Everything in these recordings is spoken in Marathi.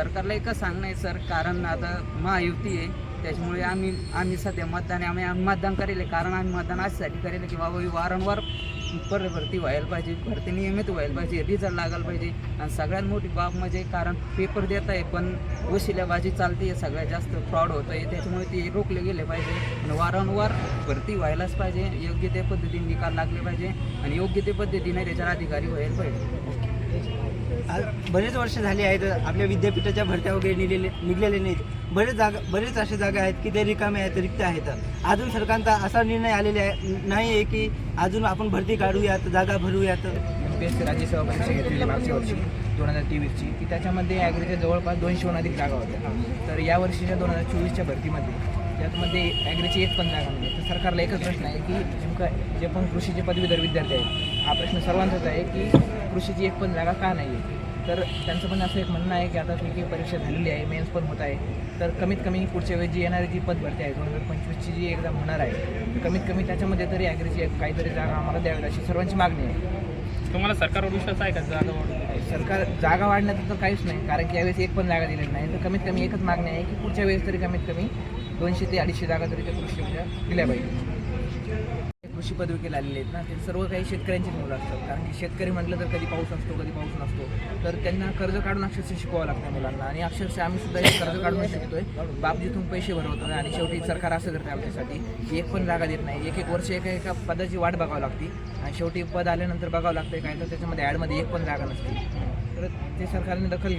सरकारला एकच सांगणं आहे सर कारण आता महायुती आहे त्याच्यामुळे आम्ही आम्ही सध्या मतदान आम्ही आम्ही मतदान करेल कारण आम्ही मतदान अशासाठी करेल की बाबा ही वारंवार पर भरती व्हायला पाहिजे भरती नियमित व्हायला पाहिजे रिझल्ट लागायला पाहिजे आणि सगळ्यात मोठी बाब म्हणजे कारण पेपर देत आहे पण वशिल्याबाजी चालते आहे सगळ्यात जास्त फ्रॉड होत आहे त्याच्यामुळे ते रोखले गेले पाहिजे आणि वारंवार भरती व्हायलाच पाहिजे योग्य त्या पद्धतीने निकाल लागले पाहिजे आणि योग्य त्या पद्धतीने त्याच्यावर अधिकारी व्हायला पाहिजे. बरेच वर्ष झाली आहेत आपल्या विद्यापीठाच्या भरत्या वगैरे निघलेले निघलेले नाहीत. बरेच जागा बरेच असे जागा आहेत की ते रिकामे आहेत रिक्त आहेत. अजून सरकारचा असा निर्णय आलेला आहे नाही आहे की अजून आपण भरती काढूयात जागा भरूयात. एम राज्यसेवा परीक्षा घेतलेली मागच्या वर्षी दोन हजार तेवीसची की त्याच्यामध्ये ॲग्रीच्या जवळपास दोनशेहून अधिक जागा होत्या. तर या वर्षीच्या दोन हजार चोवीसच्या भरतीमध्ये त्यातमध्ये ॲग्रीची एक पण जागा नाही तर सरकारला एकच प्रश्न आहे की नेमकं जे पण कृषीचे पदवीधर विद्यार्थी आहेत हा प्रश्न सर्वांचाच आहे की कृषीची एक पण जागा का नाही आहे तर त्यांचं पण असं एक म्हणणं आहे की आता तुमची परीक्षा झालेली आहे मेन्स पण होत आहे. तर कमीत कमी पुढच्या वेळी जी येणारी जी पद भरती आहे दोन हजार पंचवीसची जी एक्झाम होणार आहे कमीत कमी त्याच्यामध्ये तरी ॲग्रीची एक काहीतरी जागा आम्हाला द्यावी अशी सर्वांची मागणी आहे. तुम्हाला सरकारवर विश्वास आहे का जागा वाढवून? सरकार जागा वाढण्याचं तर काहीच नाही कारण की यावेळेस एक पण जागा दिलेली नाही. तर कमीत कमी एकच मागणी आहे की पुढच्या वेळेस तरी कमीत कमी दोनशे ते अडीचशे जागा तरी त्या कृषी विभागात दिल्या पाहिजे. कृषी पदविकेला आलेले आहेत ना ते सर्व काही शेतकऱ्यांचीच मुलं असतात कारण की शेतकरी म्हटलं तर कधी पाऊस असतो कधी पाऊस नसतो. तर त्यांना कर्ज काढून अक्षरशः शिकवावं लागतं मुलांना. आणि अक्षरशः आम्ही सुद्धा हे कर्ज काढून शिकतोय. बाप जिथून पैसे भरवतो आणि शेवटी सरकार असं करते आमच्यासाठी की एक पण जागा देत नाही. एक एक वर्ष एका एका पदाची वाट बघावं लागते. आणि शेवटी पद आल्यानंतर बघावं लागतं काय तर त्याच्यामध्ये ॲडमध्ये एक पण जागा नसते. तर ते सरकारने दखल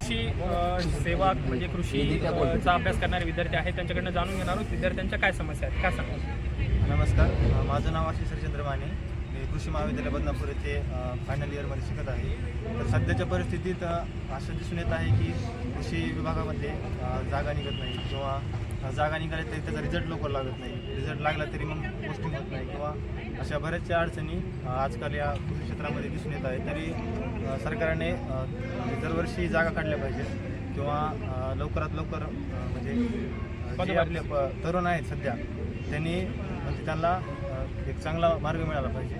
कृषी अ, सेवा म्हणजे कृषीचा अभ्यास करणारे विद्यार्थी आहेत त्यांच्याकडनं जाणून घेणार आहोत. विद्यार्थ्यांच्या काय समस्या आहेत? काय सांगा नमस्कार. माझं नाव आशिष हरिचंद्र माने. मी कृषी महाविद्यालय बदनापूर येथे फायनल इयरमध्ये शिकत आहे. तर सध्याच्या परिस्थितीत असं दिसून येत आहे की कृषी विभागामध्ये जागा निघत नाही किंवा जागा निघाल्या तरी त्याचा रिझल्ट लवकर लागत नाही. रिझल्ट लागला तरी मग पोस्टिंग होत नाही किंवा अशा बऱ्याचशा अडचणी आजकाल या कृषी क्षेत्रामध्ये दिसून येत आहे तरी सरकारने दरवर्षी जागा काढल्या पाहिजेत. किंवा लवकरात लवकर म्हणजे आपले तरुण आहेत सध्या त्यांनी म्हणजे त्यांना एक चांगला मार्ग मिळाला पाहिजे.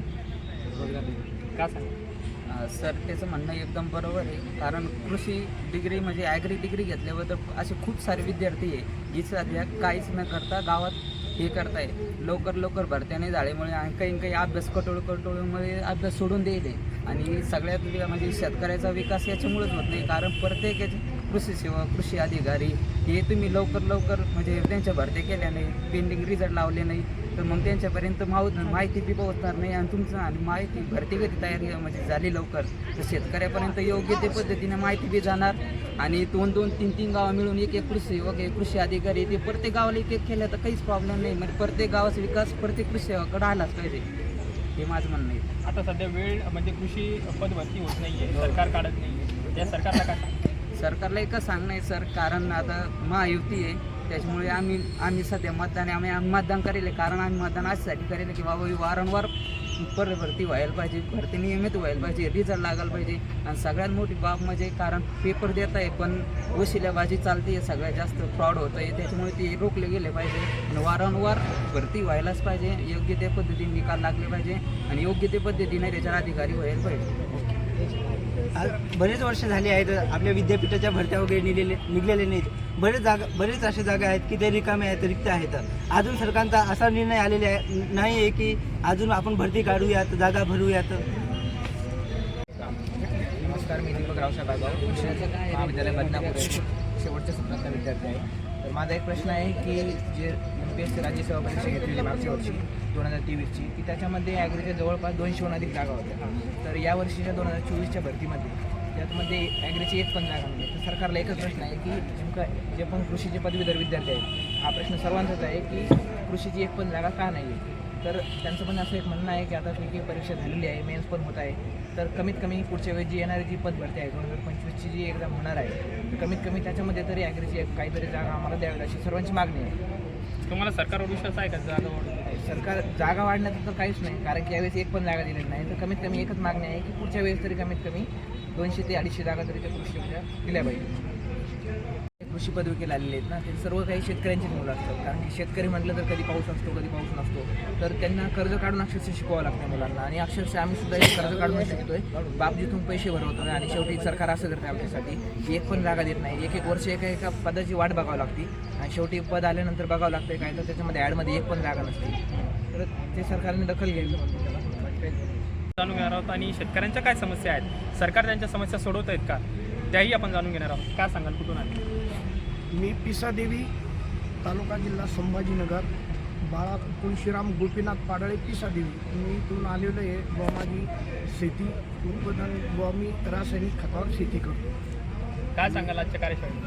काय सांगा? सर त्याचं म्हणणं एकदम बरोबर आहे. कारण कृषी डिग्री म्हणजे ॲग्री डिग्री घेतल्याबद्दल असे खूप सारे विद्यार्थी आहे जी सध्या काहीच न करता गावात हे करताय. लवकर लवकर भरत्या नाही झाल्यामुळे आणि काही काही अभ्यास कटोळ कटोळीमुळे अभ्यास सोडून द्यायले आणि सगळ्यात म्हणजे शेतकऱ्याचा विकास याच्यामुळेच होत नाही. कारण प्रत्येक याचे कृषी सेवक कृषी अधिकारी हे तुम्ही लवकर लवकर म्हणजे त्यांच्या भरत्या केल्या नाही पेंडिंग रिझल्ट लावले नाही. तर मग त्यांच्यापर्यंत माव माहिती बी पोहोचणार नाही आणि तुमचं आणि माहिती भरती कधी तयारी म्हणजे झाली लवकर. तर शेतकऱ्यापर्यंत योग्य ते पद्धतीने माहिती बी जाणार आणि दोन दोन तीन तीन गावं मिळून एक एक कृषी सेवक एक कृषी अधिकारी ते प्रत्येक गावाला एक एक केलं तर काहीच प्रॉब्लेम नाही. म्हणजे प्रत्येक गावाचा विकास प्रत्येक कृषी सेवाकडे आलाच पाहिजे. हे माझं म्हणणं आहे. आता सध्या वेळ म्हणजे कृषी पद भरती होत नाही आहे सरकार काढत नाही आहे त्या सरकारला काय सरकारला एकच सांगणं आहे सर कारण आता महायुती आहे त्याच्यामुळे आम्ही आम्ही सध्या मतदान आम्ही आम्ही मतदान करेल कारण आम्ही मतदान अशासाठी करेल की बाबा ही वारंवार पर भरती व्हायला पाहिजे भरती नियमित व्हायला पाहिजे रिझल्ट लागायला पाहिजे. आणि सगळ्यात मोठी बाब म्हणजे कारण पेपर देत आहे पण वशिल्याबाजी चालते आहे सगळ्यात जास्त फ्रॉड होत आहे त्याच्यामुळे ते रोखले गेले पाहिजे. आणि वारंवार भरती व्हायलाच पाहिजे योग्य त्या पद्धतीने निकाल लागले पाहिजे आणि योग्य त्या पद्धतीने त्याच्यावर अधिकारी व्हायला पाहिजे. बरेच वर्ष झाली आहेत आपल्या विद्यापीठाच्या भरत्या वगैरे निघलेले निघलेले नाहीत. बरेच जागा बरेच अशा जागा आहेत की ते रिकामे आहेत रिक्त आहेत. अजून सरकारचा असा निर्णय आलेला आहे नाही आहे की अजून आपण भरती काढूयात जागा भरूयात. नमस्कार मी दीपक रावसाहेब बागाव महाविद्यालय बदनापूर शेवटच्या सत्रातला विद्यार्थी आहे. तर माझा एक प्रश्न आहे की जे एम पी एस सी राज्यसेवा परीक्षा घेतलेली मागच्या वर्षी दोन हजार तेवीसची की त्याच्यामध्ये ॲग्रीच्या जवळपास दोनशेहून अधिक जागा होत्या. तर या वर्षीच्या दोन हजार चोवीसच्या भरतीमध्ये त्यातमध्ये ॲग्रीची एक पण जागा नाही. तर सरकारला एकच प्रश्न आहे की नेमकं जे पण कृषीचे पदवीधर विद्यार्थी आहेत हा प्रश्न सर्वांचाच आहे की कृषीची एक पण जागा का नाही आहे तर त्यांचं पण असं एक म्हणणं आहे की आता तुमची परीक्षा झालेली आहे मेन्स पण होत आहे तर कमीत कमी पुढच्या वेळी जी येणारी जी पद भरती आहे दोन हजार पंचवीसची जी एक्झाम होणार आहे तर कमीत कमी त्याच्यामध्ये तरी ॲग्रीची एक काहीतरी जागा आम्हाला द्यावी अशी सर्वांची मागणी आहे. तुम्हाला सरकारवर विश्वास आहे का जागा वाढवून सरकार जागा वाढण्याचं तर काहीच नाही कारण की यावेळेस एक पण जागा दिलेली नाही. तर कमीत कमी एकच मागणी आहे की पुढच्या वेळेस तरी कमीत कमी दोनशे ते अडीचशे जागा तरी त्या कृषी दिल्या पाहिजे. कृषी पदविकेला आलेले आहेत ना ते सर्व काही शेतकऱ्यांचीच मुलं असतात. कारण की शेतकरी म्हटलं तर कधी पाऊस असतो कधी पाऊस नसतो. तर त्यांना कर्ज काढून अक्षरशः शिकवावं लागतं मुलांना. आणि अक्षरशः आम्ही सुद्धा हे कर्ज काढून शिकतोय. बाप जिथून पैसे भरवतो आणि शेवटी सरकार असं करते आमच्यासाठी. की एक पण जागा देत नाही. एक एक वर्ष एका एका पदाची वाट बघावं लागते. आणि शेवटी पद आल्यानंतर बघावं लागतं काय तर त्याच्यामध्ये ॲडमध्ये एक पण जागा नसते. तर ते सरकारने दखल घ्यायला जाणून घेणार आहोत. आणि शेतकऱ्यांच्या काय समस्या आहेत? सरकार त्यांच्या समस्या सोडवत आहेत का? त्याही आपण जाणून घेणार आहोत. काय सांगाल? कुठून आले? मी पिसादेवी तालुका जिल्हा संभाजीनगर बाळा तुळशीराम गोपीनाथ पाडळे पिसादेवी मी इथून आलेलो आहे व माझी शेती उत्पादन व मी रासायनिक खतावर शेती करतो. काय सांगाल आजच्या कार्यशाळेत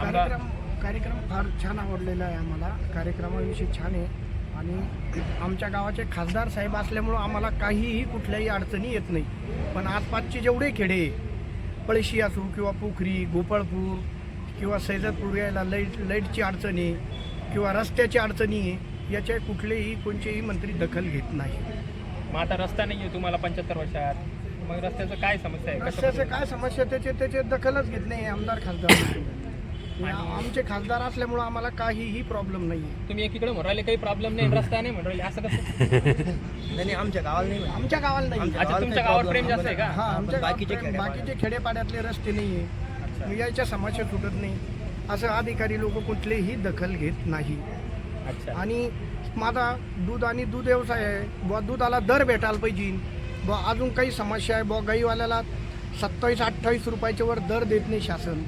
कार्यक्रम कार्यक्रम फार छान आवडलेला आहे आम्हाला. कार्यक्रमाविषयी छान आहे. आणि आमच्या गावाचे खासदार साहेब असल्यामुळं आम्हाला काहीही कुठल्याही अडचणी येत नाही. पण आसपासचे जेवढे खेडे पळशी असो किंवा पोखरी गोपाळपूर किंवा सैजदपूर यायला लाइट लाईटची अडचणी किंवा रस्त्याची अडचणी आहे याच्या कुठलेही कोणतेही मंत्री दखल घेत नाही. मग आता रस्ता नाही आहे तुम्हाला पंच्याहत्तर वर्षात. मग रस्त्याचं काय समस्या आहे? रस्त्याचं कशा काय समस्या? त्याचे त्याचे दखलच घेत नाही आमदार खासदार. आमचे खासदार असल्यामुळं आम्हाला काहीही प्रॉब्लेम नाही आहे तुम्ही एकीकडे म्हणाले काही प्रॉब्लेम नाही रस्ता नाही म्हणाले. असं कसं? नाही आमच्या गावाला नाही आमच्या गावाला नाही. तुमच्या गावात प्रेम जास्त आहे हा का आमच्या बाकीचे. बाकीचे खेडेपाड्यातले रस्ते नाही आहे मग याच्या समस्या सुटत नाही. असं अधिकारी लोक कुठलेही दखल घेत नाही. अच्छा. आणि माझा दूध आणि दूध व्यवसाय आहे. बुवा दुधाला दर भेटायला पाहिजे. बुवा अजून काही समस्या आहे. बुवा गाईवाल्याला सत्तावीस अठ्ठावीस रुपयाच्या वर दर देत नाही शासन.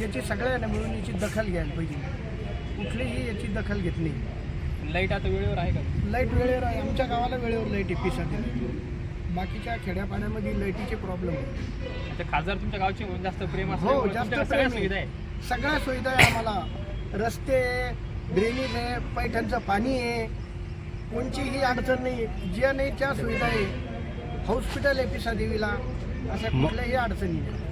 याची सगळ्यांना मिळून याची दखल घ्यायला पाहिजे. कुठलीही याची दखल घेत नाही. लाइट आता वेळेवर आहे का? लाइट वेळेवर आहे. आमच्या गावाला वेळेवर लाइट आहे बाकीच्या खेड्यापाड्यामध्ये लाईटीचे प्रॉब्लेम आहे. अच्छा खासदार तुमच्या गावची म्हणून जास्त प्रेम हो असल्यामुळे जास्त तुमच्याकडे सगळ्या सुविधा आहे. आहे सगळ्या सुविधा आहे आम्हाला. रस्ते आहे, ड्रेनेज आहे पैठणचं पाणी आहे. कोणचीही अडचण नाही. ज्या नाही त्या सुविधा आहे. हॉस्पिटल आहे पिसा देवीला अशा कुठल्याही अडचणी नाही.